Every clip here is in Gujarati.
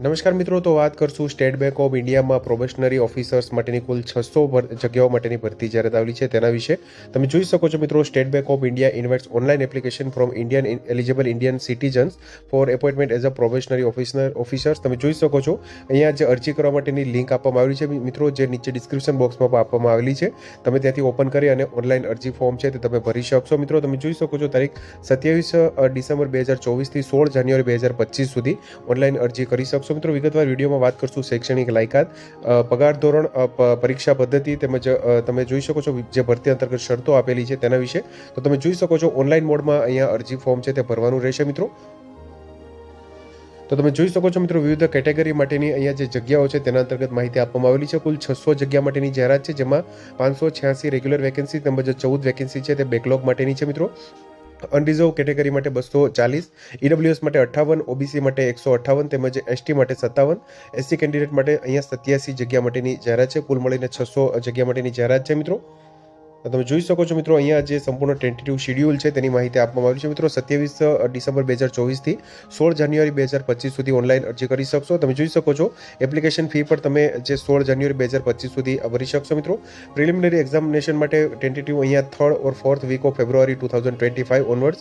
નમસ્કાર મિત્રો, તો વાત કરશું સ્ટેટ બેંક ઓફ ઇન્ડિયામાં પ્રોબેશનરી ઓફિસર્સ માટેની કુલ છસો જગ્યાઓ માટેની ભરતી જાહેરાત આવેલી છે તેના વિશે તમે જોઈ શકો છો મિત્રો State Bank of India invites online application from Indian eligible Indian citizens for appointment as a probationary officer officers તમે જોઈ શકો છો, અહીંયા જે અરજી કરવા માટેની લિંક આપવામાં આવેલી છે. મિત્રો, જે નીચે ડિસ્ક્રિપ્શન બોક્સમાં પણ આપવામાં આવેલી છે, તમે ત્યાંથી ઓપન કરી અને ઓનલાઈન અરજી ફોર્મ છે તે તમે ભરી શકશો. મિત્રો, તમે જોઈ શકો છો, તારીખ સત્યાવીસ ડિસેમ્બર બે હજાર ચોવીસથી સોળ જાન્યુઆરી બે હજાર પચીસ સુધી ઓનલાઈન અરજી કરી શકશો. મિત્રો, વિગતવાર વિડીયોમાં વાત કરશું શૈક્ષણિક લાયકાત પગાર ધોરણ પરીક્ષા પદ્ધતિ તેમજ તમે જોઈ શકો છો જે ભરતી અંતર્ગત શરતો આપેલી છે તેના વિશે. તો તમે જોઈ શકો છો ઓનલાઈન મોડમાં અહીંયા અરજી ફોર્મ છે તે ભરવાનું રહેશે મિત્રો. તો તમે જોઈ શકો છો મિત્રો, વિવિધ કેટેગરી માટેની અહીંયા જે જગ્યાઓ છે તેના અંતર્ગત માહિતી આપવામાં આવેલી છે. કુલ છસો જગ્યા માટેની જાહેરાત છે જેમાં પાંચસો છ્યાસી રેગ્યુલર વેકેન્સી તેમજ ચૌદ વેકેન્સી છે તે બેકલોગ માટેની છે મિત્રો. અનરિઝર્વ કેટેગરી માટે બસો ચાલીસ ઈડબ્લ્યુએસ માટે અઠ્ઠાવન ઓબીસી માટે એકસો અઠ્ઠાવન તેમજ એસટી માટે સત્તાવન એસસી કેન્ડિડેટ માટે અહીંયા સત્યાસી જગ્યા માટેની જાહેરાત છે. કુલ મળીને છસો જગ્યા માટેની જાહેરાત છે મિત્રો. તમે જોઈ શકો છો મિત્રો, અહીંયા જે સંપૂર્ણ ટેન્ટેટિવ શેડ્યુલ છે તેની માહિતી આપવામાં આવી છે. મિત્રો, સત્યાવીસ ડિસેમ્બર બે હજાર ચોવીસથી સોળ જાન્યુઆરી બે હજાર પચીસ સુધી ઓનલાઈન અરજી કરી શકશો. તમે જોઈ શકો છો એપ્લિકેશન ફી પર તમે જે સોળ જાન્યુઆરી બે હજાર પચીસ સુધી ભરી શકશો મિત્રો. પ્રિલિમિનરી એક્ઝામિનેશન માટે ટેન્ટેટિવ અહીંયા third or fourth week of February two thousand twenty five onwards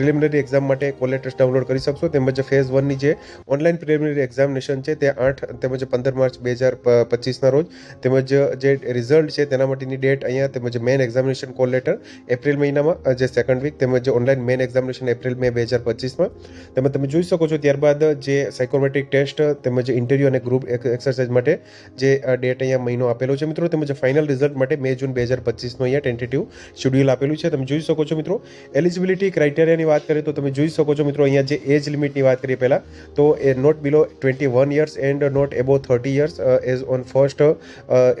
preliminary exam માટે કોલેટર્સ ડાઉનલોડ કરી શકશો. તેમજ ફેઝ વનની જે ઓનલાઈન પ્રિલિમિનરી એક્ઝામિનેશન છે તે આઠ તેમજ પંદર માર્ચ બે હજાર પચીસના રોજ તેમજ જે રિઝલ્ટ છે તેના માટેની ડેટ અહીંયા તેમજ main examination call letter April મહિનામાં જે સેકન્ડ વીક તેમજ online main examination April May બે હજાર પચીસમાં. તેમજ તમે જોઈ શકો છો ત્યારબાદ જે સાયકોમેટ્રિક ટેસ્ટ તેમજ ઇન્ટરવ્યૂ અને ગ્રુપ એક્સરસાઇઝ માટે જે ડેટ અહીંયા મહિનો આપેલો છે મિત્રો, તેમજ ફાઇનલ રિઝલ્ટ માટે મે જૂન બે હજાર પચીસનો અહીંયા ટેન્ટેટિવ શેડ્યુલ આપેલું છે. તમે જોઈ શકો છો મિત્રો એલિજિબિલિટી ક્રાઇટેરિયાની વાત કરીએ તો તમે જોઈ શકો છો મિત્રો, અહીંયા જે એજ લિમિટની વાત કરીએ પહેલાં, તો એ not below twenty one years and not above thirty years as on first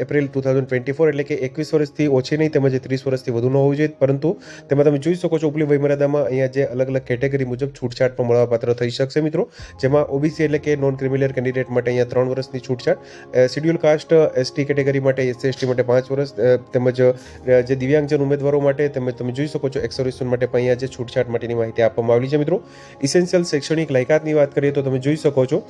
April two thousand twenty four એટલે કે એકવીસ વર્ષથી ઓછી નહીં તેમજ ત્રીસ વર્ષથી વધુ ન હોવું જોઈએ. પરંતુ તેમાં તમે જોઈ શકો છો, ઉપલી વયમર્યાદામાં અહીંયા જે અલગ અલગ કેટેગરી મુજબ છૂટછાટ પણ મળવાપાત્ર થઈ શકશે મિત્રો. જેમાં ઓબીસી એટલે કે નોન ક્રિમિનલ કેન્ડિડેટ માટે અહીંયા ત્રણ વર્ષની છૂટછાટ. શેડ્યુલ કાસ્ટ એસટી કેટેગરી માટે એસસી એસટી માટે પાંચ વર્ષ તેમજ જે દિવ્યાંગજન ઉમેદવારો માટે તેમજ તમે જોઈ શકો છો એક્સોરેશન માટે પણ અહીંયા જે છૂટછાટ માટેની માહિતી આપવામાં આવેલી છે મિત્રો. ઇસેન્શિયલ શૈક્ષણિક લાયકાતની વાત કરીએ તો તમે જોઈ શકો છો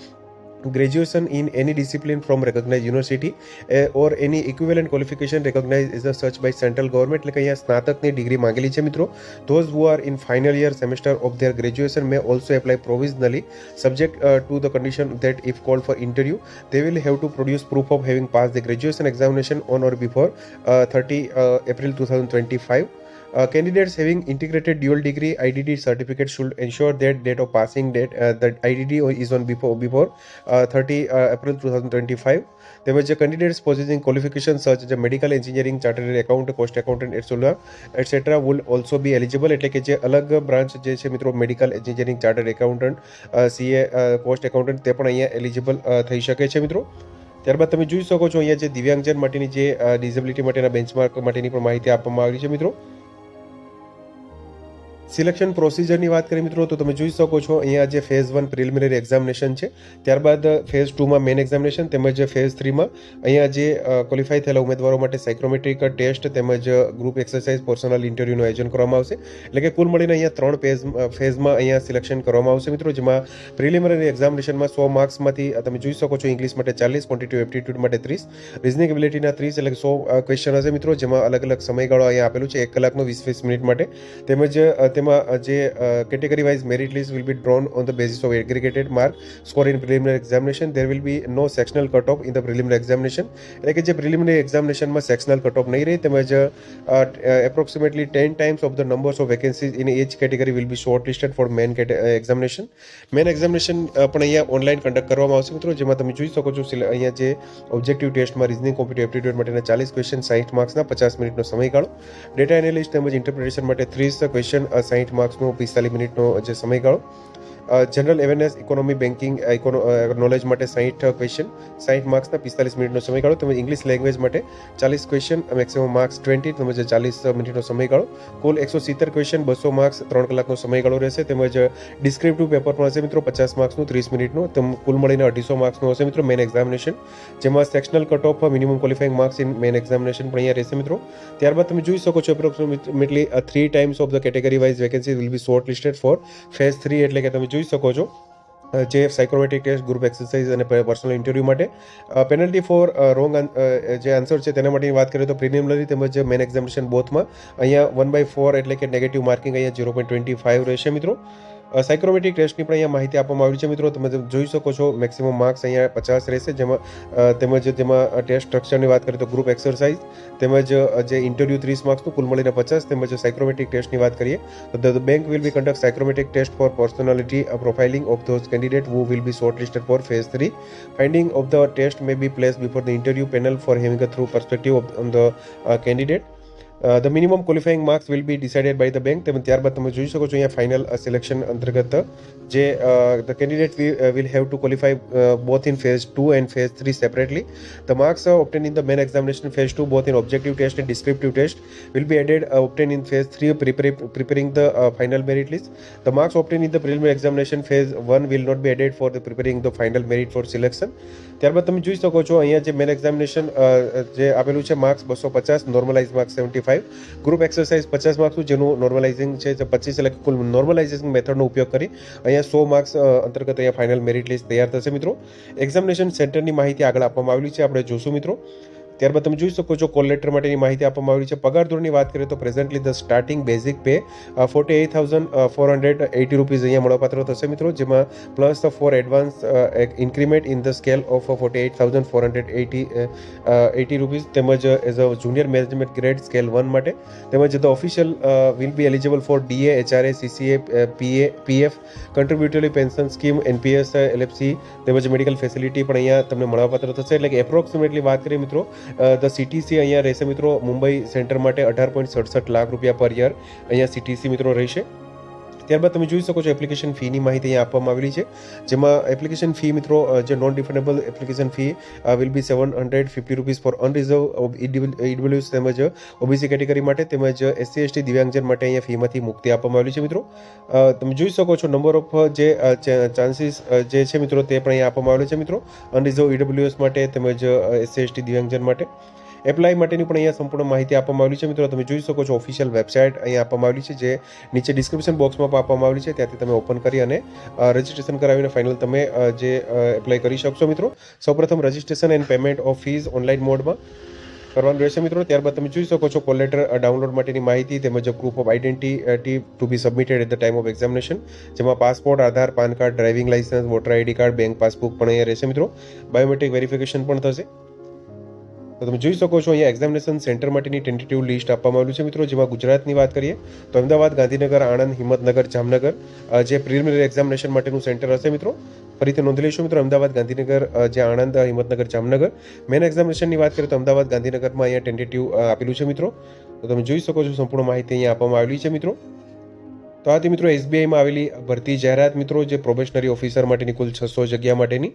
graduation in any discipline from recognized university uh, or any equivalent qualification recognized as a search by central government એટલે કે અહીંયા સ્નાતકની ડિગ્રી માંગેલી છે મિત્રો those who are in final year semester of their graduation may also apply provisionally subject uh, to the condition that if called for interview they will have to produce proof of having passed the graduation examination on or before uh, 30 uh, April 2025 Uh, candidates having integrated dual degree IDD certificate should ensure that date of passing date uh, that IDD is on before before uh, 30 uh, April 2025. તેમજ candidates possessing qualifications such as medical engineering, chartered account, cost accountant, etc. etc. will also be eligible એટલે કે જે અલગ બ્રાન્ચ જે છે મિત્રો medical engineering chartered accountant CA cost accountant તે પણ અહીંયા એલિજિબલ થઈ શકે છે મિત્રો ત્યારબાદ તમે જોઈ શકો છો અહીંયા જે દિવ્યાંગજન માટેની જે ડિઝેબિલિટી માટેના બેન્ચમાર્ક માટેની પણ માહિતી આપવામાં આવી છે મિત્રો સિલેક્શન પ્રોસિજરની વાત કરીએ મિત્રો, તો તમે જોઈ શકો છો, અહીંયા જે ફેઝ વન પ્રિલિમિનરી એક્ઝામિનેશન છે, ત્યારબાદ ફેઝ ટુમાં મેન એક્ઝામિનેશન તેમજ ફેઝ થ્રીમાં અહીંયા જે ક્વોલિફાય થયેલા ઉમેદવારો માટે સાયક્રોમેટ્રિક ટેસ્ટ તેમજ ગ્રુપ એક્સરસાઇઝ પર્સનલ ઇન્ટરવ્યૂનું આયોજન કરવામાં આવશે. એટલે કે કુલ મળીને અહીંયા ત્રણ ફેઝ ફેઝમાં અહીંયા સિલેક્શન કરવામાં આવશે મિત્રો, જેમાં પ્રિલિમિનરી એક્ઝામિનેશનમાં સો માર્ક્સમાંથી તમે જોઈ શકો છો ઇંગ્લિશ માટે ચાલીસ ક્વોન્ટિટિવ એપ્ટિટ્યૂડ માટે ત્રીસ રિઝનિંગ એબિલિટીના ત્રીસ, એટલે સો ક્વેશ્ચન હશે મિત્રો, જેમાં અલગ અલગ સમયગાળો અહીંયા આપેલું છે, એક કલાકનો વીસ વીસ મિનિટ માટે. તેમજ તેમાં જે category wise merit list will be drawn on the basis of aggregated mark score in preliminary examination there will be no sectional cut off in the preliminary examination એટલે કે જે પ્રિલિમિનરી એક્ઝામિનેશનમાં સેક્શનલ કટ ઓફ નહીં રહે, તેમજ approximately ten times of the numbers of vacancies in each category will be shortlisted for main examination main examination પણ અહીંયા ઓનલાઈન કન્ડક્ટ કરવામાં આવશે મિત્રો, જેમાં તમે જોઈ શકો છો અહીંયા જે ઓબ્જેક્ટિવ ટેસ્ટમાં રિઝનિંગ કોમ્પિટિવ એપ્ટિટ્યુડ માટેના ચાલીસ ક્વેશ્ચન સાઠ માર્ક્સના પચાસ મિનિટનો સમયગાળો ડેટા એનાલિસ્ટ તેમજ ઇન્ટરપ્રિટેશન માટે ત્રીસ ક્વેશ્ચન સાઠ માર્ક્સનો પિસ્તાલીસ મિનિટનો જે સમયગાળો general awareness economy banking knowledge માટે સાહીઠ ક્વેશ્ચન સાહીઠ માર્ક્સના પિસ્તાલીસ મિનિટનો સમયગાળો તેમજ ઇંગ્લિશ લેંગ્વેજ માટે ચાલીસ ક્વેશ્ચન મેક્સિમમ માર્ક્સ ટ્વેન્ટી તેમજ ચાલીસ મિનિટનો સમયગાળો કુલ એકસો સિત્તેર ક્વેશ્ચન બસો માર્ક્સ ત્રણ કલાકનો સમયગાળો રહેશે. તેમજ ડિસ્ક્રિપ્ટિવ પેપર પણ હશે મિત્રો, પચાસ માર્ક્સનું ત્રીસ મિનિટનું. તેમ કુલ મળીને અઢીસો માર્ક્સનું હશે મિત્રો મેન એક્ઝામિનેશન જેમાં sectional cut off minimum qualifying marks in main examination પણ અહીંયા રહેશે મિત્રો. ત્યારબાદ તમે જોઈ શકો છો approximately three times of the category wise vacancy will be shortlisted for phase three એટલે કે તમે જોઈ શકો છો જે સાયક્રોમેટિક ટેસ્ટ ગ્રુપ એક્સરસાઇઝ અને પર્સનલ ઇન્ટરવ્યૂ માટે. પેનલ્ટી ફોર રોંગ જે આન્સર છે તેના માટેની વાત કરીએ તો પ્રિલિમિનરી તેમજ મેન એક્ઝામિનેશન બોથમાં અહીંયા વન બાય ફોર એટલે કે નેગેટિવ માર્કિંગ અહીંયા ઝીરો પોઈન્ટ ટ્વેન્ટી ફાઇવ રહેશે મિત્રો. સાયકોમેટ્રિક ટેસ્ટની પણ અહીંયા માહિતી આપવામાં આવી છે મિત્રો. તમે જોઈ શકો છો મેક્સિમમ માર્ક્સ અહીંયા પચાસ રહેશે. જેમાં તેમજ તેમાં ટેસ્ટ સ્ટ્રક્ચરની વાત કરીએ તો ગ્રુપ એક્સરસાઇઝ તેમજ જે ઇન્ટરવ્યૂ ત્રીસ માર્ક્સનું કુલ મળીને પચાસ તેમજ સાયક્રોમેટ્રિક ટેસ્ટની વાત કરીએ તો the bank will be conduct psychometric test for personality profiling of those candidate who will be shortlisted for phase 3 finding of the test may be placed before the interview panel panel for having a through of, of the uh, Uh, the minimum qualifying marks will be decided by the bank તેમજ ત્યારબાદ તમે જોઈ શકો છો અહીંયા ફાઇનલ સિલેક્શન અંતર્ગત જે the candidate will have to qualify both in phase two and phase three separately the marks obtain in the main examination phase two both in objective test and descriptive test will be added obtain in phase three the uh, final merit list the marks obtained in the preliminary examination phase 1 will not be added for the preparing the final merit for selection ત્યારબાદ તમે જોઈ શકો છો અહીંયા જે મેન એક્ઝામિનેશન જે આપેલું છે માર્ક્સ બસો પચાસ normalize marks seventy five group exercise પચાસ માર્ક્સનું જેનું નોર્મલાઇઝિંગ છે પચીસ, એટલે કુલ નોર્મલાઇઝેશન મેથડનો ઉપયોગ કરી અહીંયા સો માર્ક્સ અંતર્ગત અહીંયા ફાઇનલ મેરિટ લિસ્ટ તૈયાર થશે મિત્રો. એક્ઝામિનેશન સેન્ટરની માહિતી આગળ આપવામાં આવેલી છે, આપણે જોશું મિત્રો. ત્યારબાદ તમે જોઈ શકો છો કોલ લેટર માટેની માહિતી આપવામાં આવેલી છે. પગાર ધોરણની વાત કરીએ તો presently the starting basic pay forty eight thousand four hundred eighty rupees અહીંયા મળવાપાત્ર થશે મિત્રો, જેમાં plus four advance increment in the scale of forty eight thousand four hundred eighty eighty rupees તેમજ as a junior management grade scale one માટે. તેમજ the official will be eligible for DA HRA CCA PA PF contributory pension scheme NPS LFC તેમજ મેડિકલ ફેસિલિટી પણ અહીંયા તમને મળવાપાત્ર થશે. એટલે કે એપ્રોક્સિમેટલી વાત કરીએ મિત્રો ધ સીટીસી અહીંયા રહેશે મિત્રો મુંબઈ સેન્ટર માટે અઢાર પોઈન્ટ સડસઠ લાખ રૂપિયા પર યર. અહીંયા સીટીસી મિત્રો રહેશે. ત્યારબાદ તમે જોઈ શકો છો એપ્લિકેશન ફીની માહિતી અહીંયા આપવામાં આવેલી છે, જેમાં એપ્લિકેશન ફી મિત્રો જે non refundable application fee will be seven hundred fifty rupees for unreserve EWS તેમજ ઓબીસી કેટેગરી માટે તેમજ એસસી એસટી દિવ્યાંગજન માટે અહીંયા ફીમાંથી મુક્તિ આપવામાં આવેલી છે મિત્રો. તમે જોઈ શકો છો નંબર ઓફ જે ચાન્સીસ જે છે મિત્રો તે પણ અહીંયા આપવામાં આવેલો છે મિત્રો. અનરિઝર્વ ઇડબ્લ્યુએસ માટે તેમજ એસસી એસટી દિવ્યાંગજન માટે. એપ્લાય માટેની પણ અહીંયા સંપૂર્ણ માહિતી આપવામાં આવેલી છે. મિત્રો, તમે જોઈ શકો છો ઓફિશિયલ વેબસાઇટ અહીંયા આપવામાં આવેલી છે, જે નીચે ડિસ્ક્રિપ્શન બોક્સમાં પણ આપવામાં આવેલી છે. ત્યાંથી તમે ઓપન કરી અને રજિસ્ટ્રેશન કરાવીને ફાઇનલ તમે જે એપ્લાય કરી શકશો મિત્રો. સૌપ્રથમ registration and payment of fees online મોડમાં કરવાનું રહેશે મિત્રો. ત્યારબાદ તમે જોઈ શકો છો કોલ લેટર ડાઉનલોડ માટેની માહિતી તેમજ proof of identity to be submitted at the time of examination જેમાં passport Aadhaar, PAN card driving licence voter ID card bank passbook પણ અહીંયા રહેશે મિત્રો. બાયોમેટ્રિક વેરિફિકેશન પણ થશે. તો તમે જોઈ શકો છો, અહીંયા એક્ઝામિનેશન સેન્ટર માટેની ટેન્ટેટિવ લિસ્ટ આપવામાં આવ્યું છે મિત્રો. જેમાં ગુજરાતની વાત કરીએ, તો અમદાવાદ, ગાંધીનગર, આણંદ, હિંમતનગર, જામનગર જે પ્રિલિમિનરી એક્ઝામિનેશન માટેનું સેન્ટર હશે મિત્રો. ફરીથી નોંધી લઈશું મિત્રો, અમદાવાદ, ગાંધીનગર જે આણંદ, હિંમતનગર, જામનગર. મેન એક્ઝામિનેશનની વાત કરીએ તો અમદાવાદ, ગાંધીનગરમાં અહીંયા ટેન્ટેટિવ આપેલું છે મિત્રો. તો તમે જોઈ શકો છો, સંપૂર્ણ માહિતી અહીંયા આપવામાં આવેલી છે મિત્રો. તો આથી મિત્રો એસબીઆઈમાં આવેલી ભરતી જાહેરાત મિત્રો, જે પ્રોબેશનરી ઓફિસર માટેની કુલ છસો જગ્યા માટેની.